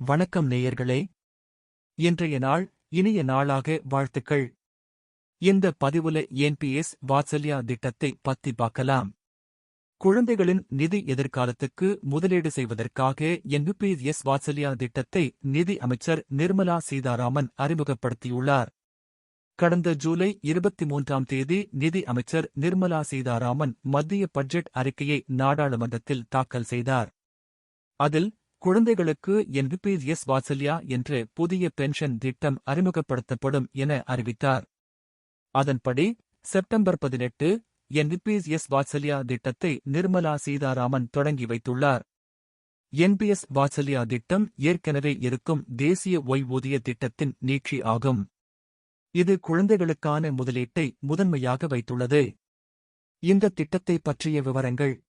வணக்கம் நேயர்களே. இன்றைய நாள் இனிய நாளாக வாழ்த்துக்கள். இந்த பதிவுல என்பிஎஸ் வாத்சல்யா திட்டத்தை பத்தி பார்க்கலாம். குழந்தைகளின் நிதி எதிர்காலத்துக்கு முதலீடு செய்வதற்காக என்பிஎஸ் வாத்சல்யா திட்டத்தை நிதி அமைச்சர் நிர்மலா சீதாராமன் அறிமுகப்படுத்தியுள்ளார். கடந்த ஜூலை இருபத்தி மூன்றாம் தேதி நிதி அமைச்சர் நிர்மலா சீதாராமன் மத்திய பட்ஜெட் அறிக்கையை நாடாளுமன்றத்தில் தாக்கல் செய்தார். அதில் குழந்தைகளுக்கு என்பிஎஸ் வாத்சல்யா என்று புதிய பென்ஷன் திட்டம் அறிமுகப்படுத்தப்படும் என அறிவித்தார். அதன்படி செப்டம்பர் பதினெட்டு என்பிஎஸ் வாத்சல்யா திட்டத்தை நிர்மலா சீதாராமன் தொடங்கி வைத்துள்ளார். என்பிஎஸ் வாத்சல்யா திட்டம் ஏற்கனவே இருக்கும் தேசிய ஓய்வூதிய திட்டத்தின் நீட்சி ஆகும். இது குழந்தைகளுக்கான முதலீட்டை முதன்மையாக வைத்துள்ளது. இந்த திட்டத்தை பற்றிய விவரங்கள்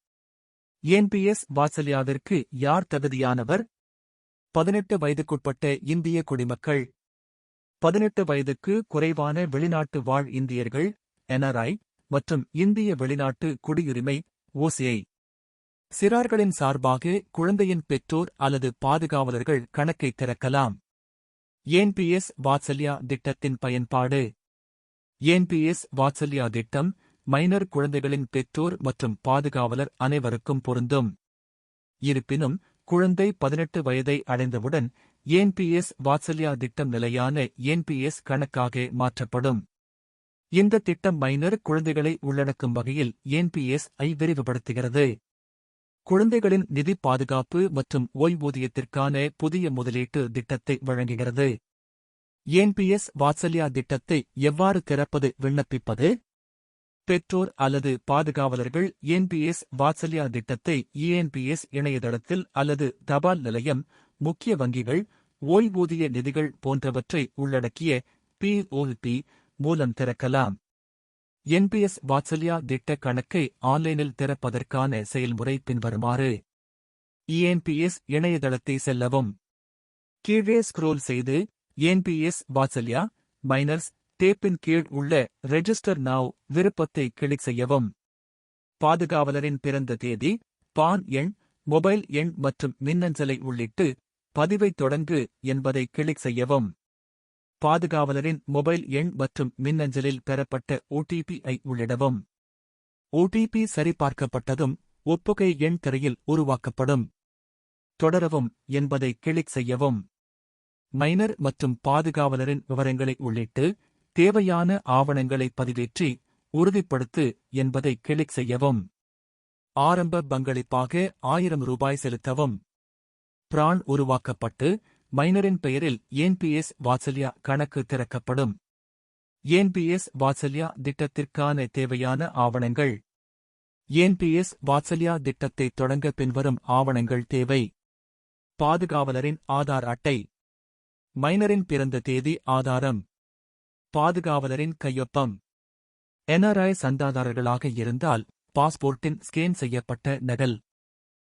என்பிஎஸ் வாத்சல்யாவிற்கு யார் தகுதியானவர்? பதினெட்டு வயதுக்குட்பட்ட இந்திய குடிமக்கள். பதினெட்டு வயதுக்கு குறைவான வெளிநாட்டு வாழ் இந்தியர்கள் என்ஆர்ஐ மற்றும் இந்திய வெளிநாட்டு குடியுரிமை ஓசிஐ சிறார்களின் சார்பாக குழந்தையின் பெற்றோர் அல்லது பாதுகாவலர்கள் கணக்கை திறக்கலாம். என்பிஎஸ் வாத்சல்யா திட்டத்தின் பயன்பாடு. என்பிஎஸ் வாத்சல்யா திட்டம் மைனர் குழந்தைகளின் பெற்றோர் மற்றும் பாதுகாவலர் அனைவருக்கும் பொருந்தும். இருப்பினும் குழந்தை பதினெட்டு வயதை அடைந்தவுடன் என்பிஎஸ் வாத்சல்யா திட்டம் நிலையான என்பிஎஸ் கணக்காக மாற்றப்படும். இந்த திட்டம் மைனர் குழந்தைகளை உள்ளடக்கும் வகையில் என்பிஎஸ் ஐ விரிவுபடுத்துகிறது. குழந்தைகளின் நிதி பாதுகாப்பு மற்றும் ஓய்வூதியத்திற்கான புதிய முதலீட்டு திட்டத்தை வழங்குகிறது. என்பிஎஸ் வாத்சல்யா திட்டத்தை எவ்வாறு திறப்பது விண்ணப்பிப்பது? பெற்றோர் அல்லது பாதுகாவலர்கள் என்பிஎஸ் வாத்சல்யா திட்டத்தை இஎன்பிஎஸ் இணையதளத்தில் அல்லது தபால் நிலையம் முக்கிய வங்கிகள் ஓய்வூதிய நிதிகள் போன்றவற்றை உள்ளடக்கிய பிஓபி மூலம் திறக்கலாம். என்பிஎஸ் வாத்சல்யா திட்ட கணக்கை ஆன்லைனில் திறப்பதற்கான செயல்முறை பின்வருமாறு இஎன்பிஎஸ் இணையதளத்தை செல்லவும். கீழே ஸ்க்ரோல் செய்து என்பிஎஸ் வாத்சல்யா மைனர்ஸ் டேப்பின் கீழ் உள்ள ரெஜிஸ்டர் நாவ் விருப்பத்தை கிளிக் செய்யவும். பாதுகாவலரின் பிறந்த தேதி பான் எண் மொபைல் எண் மற்றும் மின்னஞ்சலை உள்ளிட்டு பதிவை தொடங்கு என்பதை கிளிக் செய்யவும். பாதுகாவலரின் மொபைல் எண் மற்றும் மின்னஞ்சலில் பெறப்பட்ட ஓடிபி ஐ உள்ளிடவும். ஓடிபி சரிபார்க்கப்பட்டதும் ஒப்புகை எண் திரையில் உருவாக்கப்படும். தொடரவும் என்பதை கிளிக் செய்யவும். மைனர் மற்றும் பாதுகாவலரின் விவரங்களை உள்ளிட்டு தேவையான ஆவணங்களை பதிவேற்றி உறுதிப்படுத்து என்பதை கிளிக் செய்யவும். ஆரம்ப பங்களிப்பாக ஆயிரம் ரூபாய் செலுத்தவும். பிரான் உருவாக்கப்பட்டு மைனரின் பெயரில் என்பிஎஸ் வாத்சல்யா கணக்கு திறக்கப்படும். என்பிஎஸ் வாத்சல்யா திட்டத்திற்கான தேவையான ஆவணங்கள். என்பிஎஸ் வாத்சல்யா திட்டத்தை தொடங்க பின்வரும் ஆவணங்கள் தேவை. பாதுகாவலரின் ஆதார் அட்டை. மைனரின் பிறந்த தேதி ஆதாரம். பாதுகாவலரின் கையொப்பம். என்ஆர்ஐ சந்தாதாரர்களாக இருந்தால் பாஸ்போர்ட்டின் ஸ்கேன் செய்யப்பட்ட நகல்.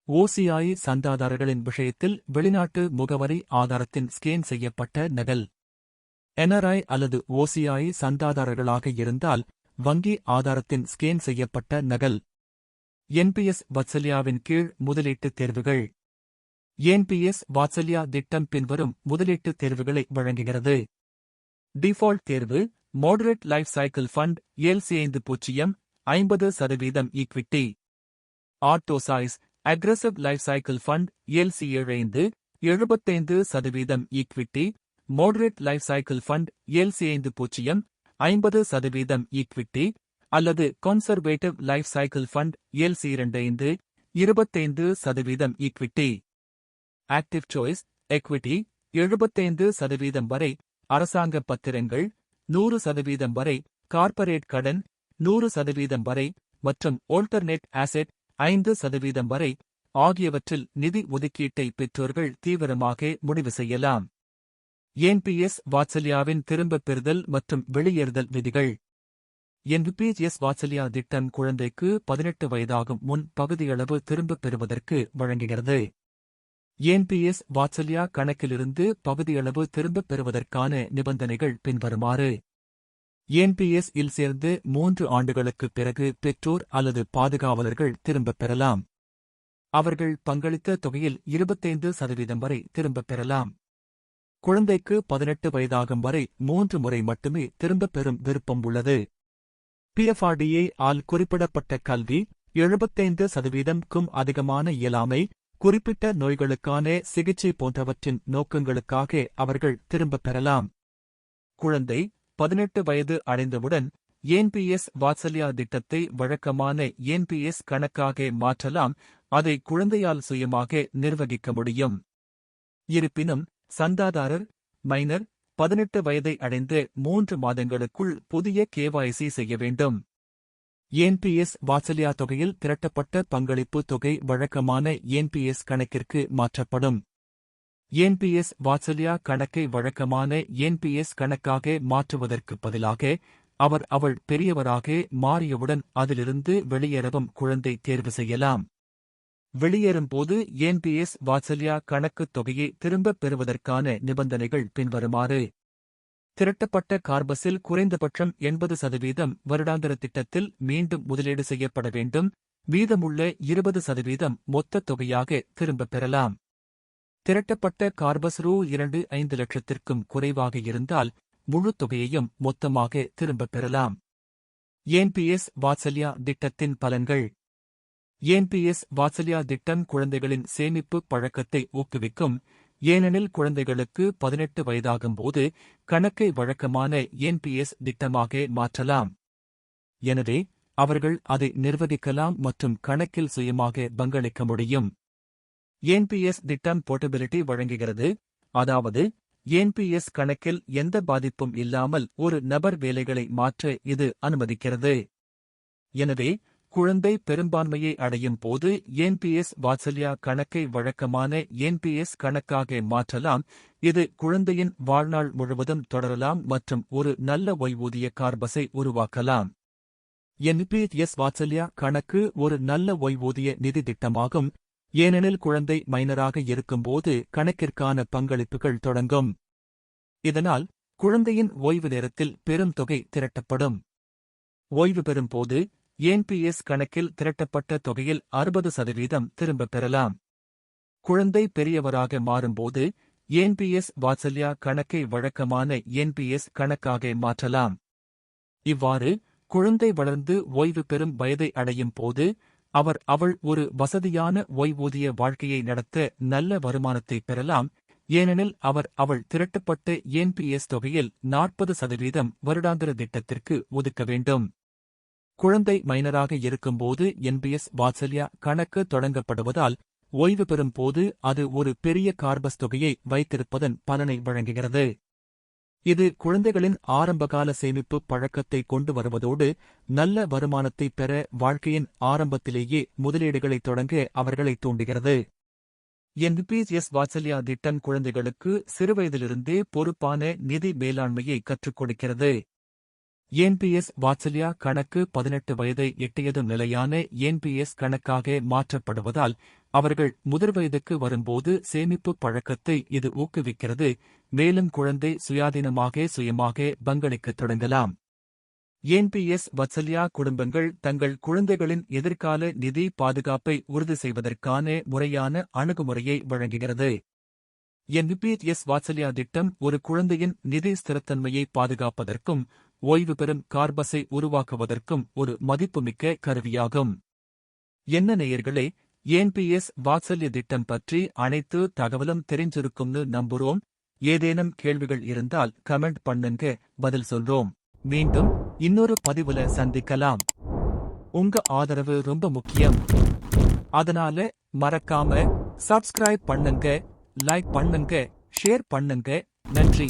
ஓசிஐ சந்தாதாரர்களின் விஷயத்தில் வெளிநாட்டு முகவரி ஆதாரத்தின் ஸ்கேன் செய்யப்பட்ட நகல். என்ஆர்ஐ அல்லது ஓசிஐ சந்தாதாரர்களாக இருந்தால் வங்கி ஆதாரத்தின் ஸ்கேன் செய்யப்பட்ட நகல். என்பிஎஸ் வத்சல்யாவின் கீழ் முதலீட்டுத் தேர்வுகள். என்பிஎஸ் வாத்சல்யா திட்டம் பின்வரும் முதலீட்டுத் தேர்வுகளை வழங்குகிறது. டிஃபால்ட் தேர்வு moderate life cycle fund LC ஐந்து பூஜ்ஜியம் ஐம்பது சதவீதம் equity auto choice aggressive life cycle fund LC ஏழைந்து எழுபத்தைந்து சதவீதம் equity moderate life cycle fund LC ஐந்து பூஜ்ஜியம் ஐம்பது சதவீதம் ஈக்விட்டி அல்லது conservative life cycle fund LC இரண்டைந்து இருபத்தைந்து சதவீதம் ஈக்விட்டி ஆக்டிவ் சாய்ஸ் எக்விட்டி எழுபத்தைந்து சதவீதம் வரை அரசாங்க பத்திரங்கள் நூறு சதவீதம் வரை கார்ப்பரேட் கடன் நூறு சதவீதம் வரை மற்றும் ஆல்டர்னேட் ஆசெட் ஐந்து சதவீதம் வரை ஆகியவற்றில் நிதி ஒதுக்கீட்டை பெற்றோர்கள் தீவிரமாக முடிவு செய்யலாம். என்பிஎஸ் வாத்சல்யாவின் திரும்பப் பெறுதல் மற்றும் வெளியேறுதல் விதிகள். என்பிஎஸ் வாத்சல்யா திட்டம் குழந்தைக்கு பதினெட்டு வயதாகும் முன் பகுதியளவு திரும்பப் பெறுவதற்கு வழங்குகிறது. என்பிஎஸ் வாத்சல்யா கணக்கிலிருந்து பகுதியளவு திரும்பப் பெறுவதற்கான நிபந்தனைகள் பின்வருமாறு. என்பிஎஸ் இல் சேர்ந்து மூன்று ஆண்டுகளுக்குப் பிறகு பெற்றோர் அல்லது பாதுகாவலர்கள் திரும்பப் பெறலாம். அவர்கள் பங்களித்த தொகையில் இருபத்தைந்து சதவீதம் வரை திரும்பப் பெறலாம். குழந்தைக்கு பதினெட்டு வயதாகும் வரை மூன்று முறை மட்டுமே திரும்பப் பெறும் விருப்பம் உள்ளது. பிஎஃப்ஆர்டிஏ ஆல் குறிப்பிடப்பட்ட கல்வி எழுபத்தைந்து சதவீதம்க்கும் அதிகமான இயலாமை குறிப்பிட்ட நோய்களுக்கான சிகிச்சை போன்றவற்றின் நோக்கங்களுக்காக அவர்கள் திரும்பப் பெறலாம். குழந்தை பதினெட்டு வயது அடைந்தவுடன் என்பிஎஸ் வாத்சல்யா திட்டத்தை வழக்கமான என்பிஎஸ் கணக்காக மாற்றலாம் அதை குழந்தையால் சுயமாக நிர்வகிக்க முடியும். இருப்பினும் சந்தாதாரர் மைனர் பதினெட்டு வயதை அடைந்து மூன்று மாதங்களுக்குள் புதிய கேவாய்சி செய்ய வேண்டும். என்பிஎஸ் வாத்சல்யா தொகையில் திரட்டப்பட்ட பங்களிப்பு தொகை வழக்கமான என்பிஎஸ் கணக்கிற்கு மாற்றப்படும். என்பிஎஸ் வாத்சல்யா கணக்கை வழக்கமான என்பிஎஸ் கணக்காக மாற்றுவதற்கு பதிலாக அவர் அவள் பெரியவராக மாறியவுடன் அதிலிருந்து வெளியேறவும் குழந்தை தேர்வு செய்யலாம். வெளியேறும்போது என்பிஎஸ் வாத்சல்யா கணக்குத் தொகையை திரும்பப் பெறுவதற்கான நிபந்தனைகள் பின்வருமாறு திரட்டப்பட்ட கார்பஸில் குறைந்தபட்சம் எண்பது சதவீதம் வருடாந்திர திட்டத்தில் மீண்டும் முதலீடு செய்யப்பட வேண்டும். மீதமுள்ள இருபது சதவீதம் மொத்த தொகையாக திரும்பப் பெறலாம். திரட்டப்பட்ட கார்பஸ் ரூ இரண்டு ஐந்து லட்சத்திற்கும் குறைவாக இருந்தால் முழு தொகையையும் மொத்தமாக திரும்பப் பெறலாம். என்பிஎஸ் வாத்சல்யா திட்டத்தின் பலன்கள். என்பிஎஸ் வாத்சல்யா திட்டம் குழந்தைகளின் சேமிப்பு பழக்கத்தை ஊக்குவிக்கும். ஏனெனில் குழந்தைகளுக்கு பதினெட்டு வயதாகும்போது கணக்கை வழக்கமான என்பிஎஸ் திட்டமாக மாற்றலாம். எனவே அவர்கள் அதை நிர்வகிக்கலாம் மற்றும் கணக்கில் சுயமாக பங்களிக்க முடியும். என்பிஎஸ் திட்டம் போர்ட்டபிலிட்டி வழங்குகிறது. அதாவது என்பிஎஸ் கணக்கில் எந்த பாதிப்பும் இல்லாமல் ஒரு நபர் வேலைகளை மாற்ற இது அனுமதிக்கிறது. எனவே குழந்தை பெரும்பான்மையை அடையும் போது என்பிஎஸ் வாத்சல்யா கணக்கை வழக்கமான என்பிஎஸ் கணக்காக மாற்றலாம். இது குழந்தையின் வாழ்நாள் முழுவதும் தொடரலாம் மற்றும் ஒரு நல்ல ஓய்வூதிய கார்பஸை உருவாக்கலாம். என்பிஎஸ் வாத்சல்யா கணக்கு ஒரு நல்ல ஓய்வூதிய நிதி திட்டமாகும். ஏனெனில் குழந்தை மைனராக இருக்கும்போது கணக்கிற்கான பங்களிப்புகள் தொடங்கும். இதனால் குழந்தையின் ஓய்வு நேரத்தில் பெரும் தொகை திரட்டப்படும். ஓய்வு பெறும்போது என்பிஎஸ் கணக்கில் திரட்டப்பட்ட தொகையில் அறுபது சதவீதம் திரும்பப் பெறலாம். குழந்தை பெரியவராக மாறும்போது என்பிஎஸ் வாத்சல்யா கணக்கை வழக்கமான என்பிஎஸ் கணக்காக மாற்றலாம். இவ்வாறு குழந்தை வளர்ந்து ஓய்வு பெறும் வயதை அடையும் போது அவர் அவள் ஒரு வசதியான ஓய்வூதிய வாழ்க்கையை நடத்த நல்ல வருமானத்தை பெறலாம். ஏனெனில் அவர் அவள் திரட்டப்பட்ட என்பிஎஸ் தொகையில் நாற்பது சதவீதம் வருடாந்திர திட்டத்திற்கு ஒதுக்க வேண்டும். குழந்தை மைனராக இருக்கும்போது என்பிஎஸ் வாத்சல்யா கணக்கு தொடங்கப்படுவதால் ஓய்வு பெறும் போது அது ஒரு பெரிய கார்பஸ் தொகையை வைத்திருப்பதன் பலனை வழங்குகிறது. இது குழந்தைகளின் ஆரம்பகால சேமிப்பு பழக்கத்தை கொண்டு வருவதோடு நல்ல வருமானத்தை பெற வாழ்க்கையின் ஆரம்பத்திலேயே முதலீடுகளை தொடங்க அவர்களை தூண்டுகிறது. என்பிஎஸ் வாத்சல்யா திட்டம் குழந்தைகளுக்கு சிறுவயதிலிருந்தே பொறுப்பான நிதி மேலாண்மையை கற்றுக் கொடுக்கிறது. என்பிஎஸ் வாத்சல்யா கணக்கு பதினெட்டு வயதை எட்டியதும் நிலையான என்பிஎஸ் கணக்காக மாற்றப்படுவதால் அவர்கள் முதிர்வயதுக்கு வரும்போது சேமிப்பு பழக்கத்தை இது ஊக்குவிக்கிறது. மேலும் குழந்தை சுயாதீனமாக சுயமாக பங்களிக்கத் தொடங்கலாம். என்பிஎஸ் வத்சல்யா குடும்பங்கள் தங்கள் குழந்தைகளின் எதிர்கால நிதி பாதுகாப்பை உறுதி செய்வதற்கான முறையான அணுகுமுறையை வழங்குகிறது. என்பிஎஸ் வாத்சல்யா திட்டம் ஒரு குழந்தையின் நிதி ஸ்திரத்தன்மையை பாதுகாப்பதற்கும் ஓய்வு பெறும் கார்பஸை உருவாக்குவதற்கும் ஒரு மதிப்புமிக்க கருவியாகும். என்ன நேயர்களே என்பிஎஸ் வாத்சல்ய திட்டம் பற்றி அனைத்து தகவலும் தெரிஞ்சிருக்கும்னு நம்புறோம். ஏதேனும் கேள்விகள் இருந்தால் கமெண்ட் பண்ணுங்க பதில் சொல்றோம். மீண்டும் இன்னொரு பதிவுல சந்திக்கலாம். உங்க ஆதரவு ரொம்ப முக்கியம். அதனால மறக்காம சப்ஸ்கிரைப் பண்ணுங்க லைக் பண்ணுங்க ஷேர் பண்ணுங்க. நன்றி.